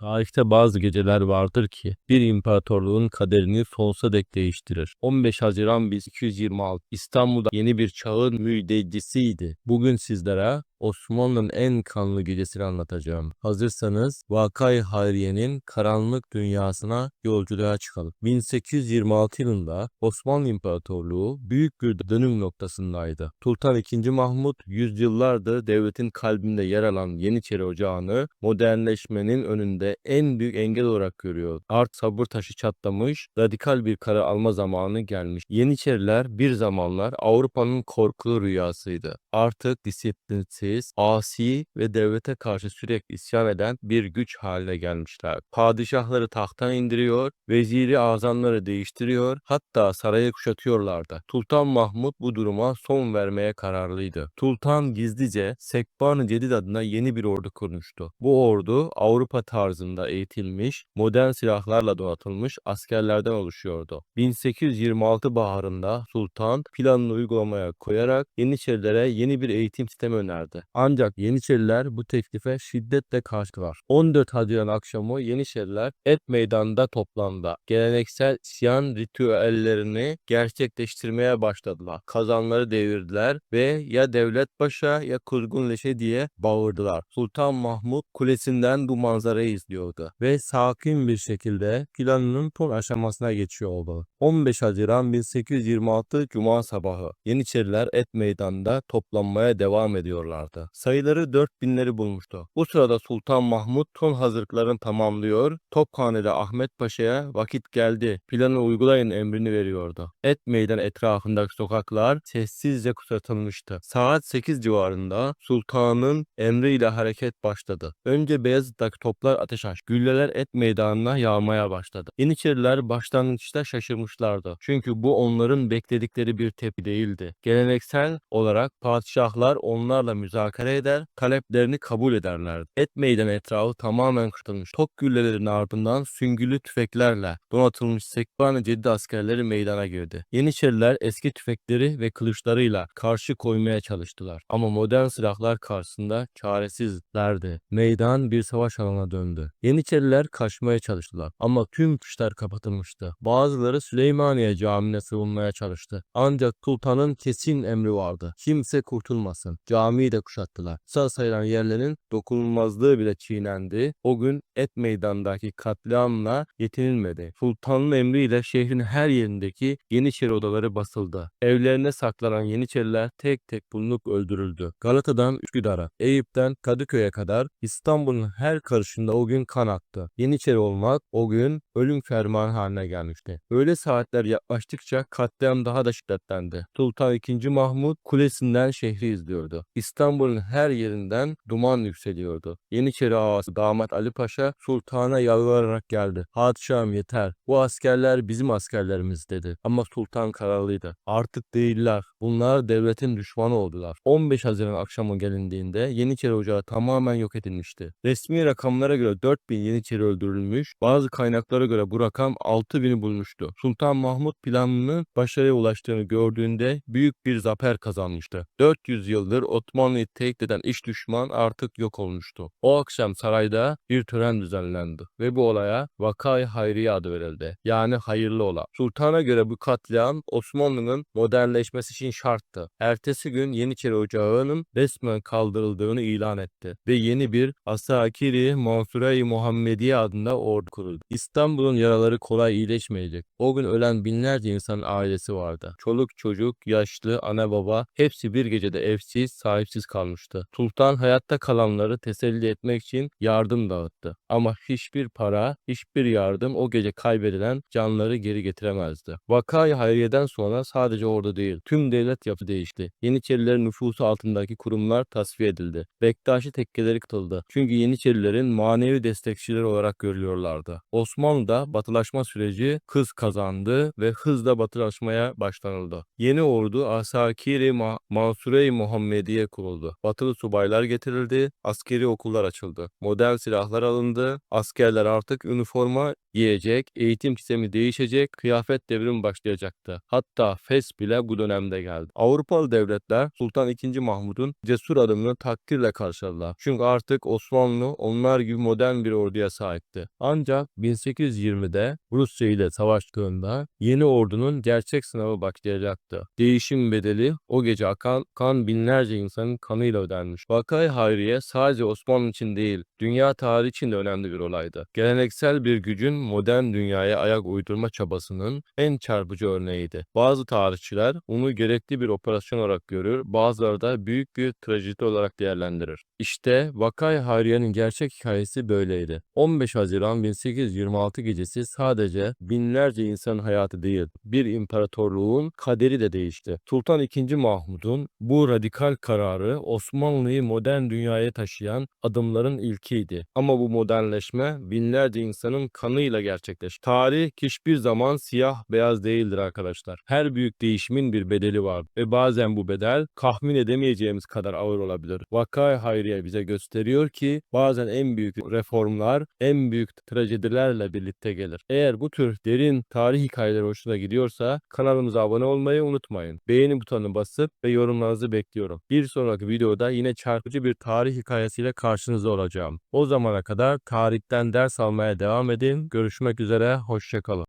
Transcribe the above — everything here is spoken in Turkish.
Tarihte bazı geceler vardır ki bir imparatorluğun kaderini sonsuza dek değiştirir. 15 Haziran 1226 İstanbul'da yeni bir çağın müjdecisiydi. Bugün sizlere Osmanlı'nın en kanlı gecesini anlatacağım. Hazırsanız Vakay Hayriye'nin karanlık dünyasına yolculuğa çıkalım. 1826 yılında Osmanlı İmparatorluğu büyük bir dönüm noktasındaydı. Sultan II. Mahmut yüzyıllardır devletin kalbinde yer alan Yeniçeri Ocağı'nı modernleşmenin önünde en büyük engel olarak görüyor. Art sabır taşı çatlamış, radikal bir karar alma zamanı gelmiş. Yeniçeriler bir zamanlar Avrupa'nın korkulu rüyasıydı. Artık disiplinsiz, asi ve devlete karşı sürekli isyan eden bir güç haline gelmişler. Padişahları tahttan indiriyor, veziri azamları değiştiriyor, hatta sarayı kuşatıyorlardı. Sultan Mahmut bu duruma son vermeye kararlıydı. Sultan gizlice Sekban-ı Cedid adına yeni bir ordu kurmuştu. Bu ordu Avrupa tarzında eğitilmiş, modern silahlarla donatılmış askerlerden oluşuyordu. 1826 baharında Sultan planını uygulamaya koyarak Yeniçerilere yeni bir eğitim sistemi önerdi. Ancak Yeniçeriler bu teklife şiddetle karşılar. 14 Haziran akşamı Yeniçeriler Et Meydanı'nda toplandı. Geleneksel isyan ritüellerini gerçekleştirmeye başladılar. Kazanları devirdiler ve ya devlet başa ya kuzgun leşe diye bağırdılar. Sultan Mahmut kulesinden bu manzarayı izliyordu ve sakin bir şekilde planının son aşamasına geçiyor oldu. 15 Haziran 1826 Cuma sabahı Yeniçeriler Et Meydanı'nda toplanmaya devam ediyorlardı. Sayıları 4000'leri bulmuştu. Bu sırada Sultan Mahmut son hazırlıklarını tamamlıyor, Tophane'de Ahmet Paşa'ya vakit geldi, planı uygulayın emrini veriyordu. Et Meydan etrafındaki sokaklar sessizce kuşatılmıştı. Saat 8 civarında Sultan'ın emriyle hareket başladı. Önce Beyazıt'taki toplar ateş açtı. Gülleler Et Meydanı'na yağmaya başladı. Yeniçeriler başlangıçta şaşırmışlardı. Çünkü bu onların bekledikleri bir tepki değildi. Geleneksel olarak padişahlar onlarla müzakere eder, taleplerini kabul ederlerdi. Et Meydan etrafı tamamen kuşatılmış. Top güllelerinin ardından süngülü tüfeklerle donatılmış Sekban-ı Cedid askerleri meydana girdi. Yeniçeriler eski tüfekleri ve kılıçlarıyla karşı koymaya çalıştılar. Ama modern silahlar karşısında çaresizlerdi. Meydan bir savaş alanına döndü. Yeniçeriler kaçmaya çalıştılar ama tüm çıkışlar kapatılmıştı. Bazıları Süleymaniye Camii'ne sığınmaya çalıştı. Ancak sultanın kesin emri vardı. Kimse kurtulmasın. Camiyi de kuşattılar. Sağ sayılan yerlerin dokunulmazlığı bile çiğnendi. O gün Et Meydan'daki katliamla yetinilmedi. Sultanın emriyle şehrin her yerindeki Yeniçeri odaları basıldı. Evlerine saklanan Yeniçeriler tek tek bulunup öldürüldü. Galata'dan Üsküdar'a, Eyüp'ten Kadıköy'e kadar İstanbul'un her karışında o gün kan aktı. Yeniçeri olmak o gün ölüm fermanı haline gelmişti. Öyle saatler yaklaştıkça katliam daha da şiddetlendi. Sultan II. Mahmut kulesinden şehri izliyordu. İstanbul'un her yerinden duman yükseliyordu. Yeniçeri ağası damat Ali Paşa sultana yalvararak geldi. Padişahım yeter. Bu askerler bizim askerlerimiz dedi. Ama sultan kararlıydı. Artık değiller. Bunlar devletin düşmanı oldular. 15 Haziran akşamı gelindiğinde Yeniçeri Ocağı tamamen yok edilmişti. Resmi rakamlara göre 4000 Yeniçeri öldürülmüş, bazı kaynaklara göre bu rakam 6000'i bulmuştu. Sultan Mahmut planının başarıya ulaştığını gördüğünde büyük bir zafer kazanmıştı. 400 yıldır Osmanlı'yı tehdit eden iş düşman artık yok olmuştu. O akşam sarayda bir tören düzenlendi ve bu olaya Vakay Hayriye adı verildi. Yani hayırlı ola. Sultana göre bu katliam Osmanlı'nın modernleşmesi için şarttı. Ertesi gün Yeniçeri Ocağı'nın resmen kaldırıldığını ilan etti ve yeni bir Asakiri Mansure-i Muhammediye adında ordu kuruldu. İstanbul'un yaraları kolay iyileşmeyecek. O gün ölen binlerce insanın ailesi vardı. Çoluk çocuk, yaşlı, ana baba hepsi bir gecede evsiz, sahipsiz kalmıştı. Sultan hayatta kalanları teselli etmek için yardım dağıttı. Ama hiçbir para, hiçbir yardım o gece kaybedilen canları geri getiremezdi. Vakayı Hayriye'den sonra sadece ordu değil, tüm devlet yapı değişti. Yeniçerilerin nüfusu altındaki kurumlar tasfiye edildi. Bektaşi tekkeleri kıtıldı. Çünkü Yeniçerilerin manevi destekçileri olarak görülüyorlardı. Osmanlı'da batılaşma süreci hız kazandı ve hızla batılaşmaya başlanıldı. Yeni ordu Asakiri Ma Mansure-i Muhammediye kuruldu. Batılı subaylar getirildi, askeri okullar açıldı. Modern silahlar alındı, askerler artık üniforma Yiyecek, eğitim sistemi değişecek, kıyafet devrimi başlayacaktı. Hatta fes bile bu dönemde geldi. Avrupalı devletler Sultan II. Mahmud'un cesur adımını takdirle karşıladılar. Çünkü artık Osmanlı onlar gibi modern bir orduya sahipti. Ancak 1820'de Rusya ile savaştığında yeni ordunun gerçek sınavı başlayacaktı. Değişim bedeli o gece akan kan binlerce insanın kanıyla ödenmiş. Vakay Hayriye sadece Osmanlı için değil, dünya tarihi için de önemli bir olaydı. Geleneksel bir gücün modern dünyaya ayak uydurma çabasının en çarpıcı örneğiydi. Bazı tarihçiler onu gerekli bir operasyon olarak görür, bazıları da büyük bir trajedi olarak değerlendirir. İşte Vakay Hayriye'nin gerçek hikayesi böyleydi. 15 Haziran 1826 gecesi sadece binlerce insanın hayatı değil, bir imparatorluğun kaderi de değişti. Sultan II. Mahmud'un bu radikal kararı Osmanlı'yı modern dünyaya taşıyan adımların ilkiydi. Ama bu modernleşme binlerce insanın kanıyla gerçekleşti. Tarih hiçbir zaman siyah beyaz değildir arkadaşlar. Her büyük değişimin bir bedeli var ve bazen bu bedel tahmin edemeyeceğimiz kadar ağır olabilir. Vakay Hayriye bize gösteriyor ki bazen en büyük reformlar en büyük trajedilerle birlikte gelir. Eğer bu tür derin tarih hikayeleri hoşuna gidiyorsa kanalımıza abone olmayı unutmayın. Beğeni butonuna basıp ve yorumlarınızı bekliyorum. Bir sonraki videoda yine çarpıcı bir tarih hikayesiyle karşınızda olacağım. O zamana kadar tarihten ders almaya devam edin. Görüşmek üzere, hoşçakalın.